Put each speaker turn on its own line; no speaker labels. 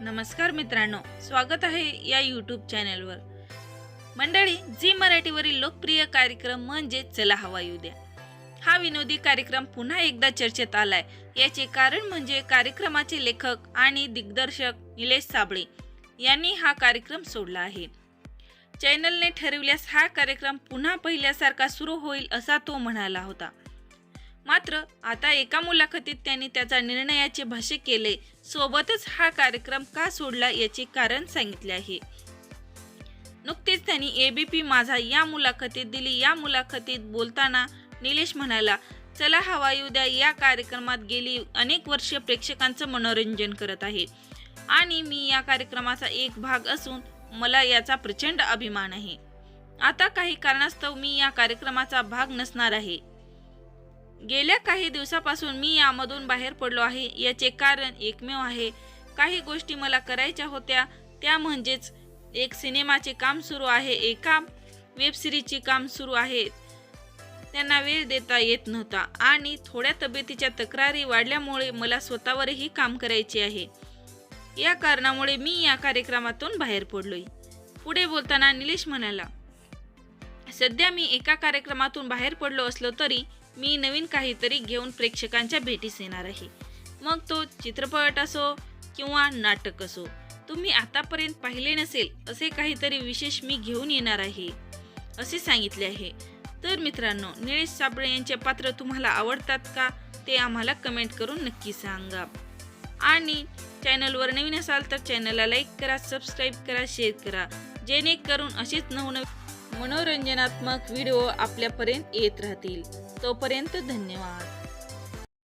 नमस्कार मित्रांनो स्वागत आहे या यूट्यूब चॅनलवर मंडळी झी मराठीवरील लोकप्रिय कार्यक्रम म्हणजे चला हवा येऊ द्या हा विनोदी कार्यक्रम पुन्हा एकदा चर्चेत आलाय. याचे कारण म्हणजे कार्यक्रमाचे लेखक आणि दिग्दर्शक निलेश साबळे यांनी हा कार्यक्रम सोडला आहे. चॅनलने ठरवल्यास हा कार्यक्रम पुन्हा पहिल्यासारखा सुरू होईल असा तो म्हणाला होता. मात्र आता एका मुलाखतीत त्यांनी त्याचा निर्णयाचे भाष्य केले. सोबतच हा कार्यक्रम का सोडला याचे कारण सांगितले आहे. नुकतेच त्यांनी एबीपी माझा या मुलाखतीत दिली. या मुलाखतीत बोलताना निलेश म्हणाला चला हवा येऊ द्या. या कार्यक्रमात गेली अनेक वर्ष प्रेक्षकांचं मनोरंजन करत आहे. आणि मी या कार्यक्रमाचा एक भाग असून मला याचा प्रचंड अभिमान आहे. आता काही कारणास्तव मी या कार्यक्रमाचा भाग नसणार आहे. गेल्या काही दिवसापासून मी यामधून बाहेर पडलो आहे. याचे कारण एकमेव आहे. काही गोष्टी मला करायच्या होत्या. त्या म्हणजेच एक सिनेमाचे काम सुरू आहे. एका वेबसिरीजचे काम सुरू आहे. त्यांना वेळ देता येत नव्हता आणि थोड्या तब्येतीच्या तक्रारी वाढल्यामुळे मला स्वतःवरही काम करायचे आहे. या कारणामुळे मी या कार्यक्रमातून बाहेर पडलोय. पुढे बोलताना निलेश म्हणाला सध्या मी एका कार्यक्रमातून बाहेर पडलो असलो तरी मी नवीन काहीतरी घेऊन प्रेक्षकांच्या भेटीस येणार आहे. मग तो चित्रपट असो किंवा नाटक असो तुम्ही आतापर्यंत पाहिले नसेल असे काहीतरी विशेष मी घेऊन येणार आहे असे सांगितले आहे. तर मित्रांनो निलेश साबळे यांचे पात्र तुम्हाला आवडतात का ते आम्हाला कमेंट करून नक्की सांगा. आणि चॅनलवर नवीन असाल तर चॅनलला लाईक करा सबस्क्राईब करा शेअर करा जेणेकरून असेच नवनवीन मनोरंजनात्मक व्हिडिओ आपल्यापर्यंत येत राहतील. तोपर्यंत धन्यवाद.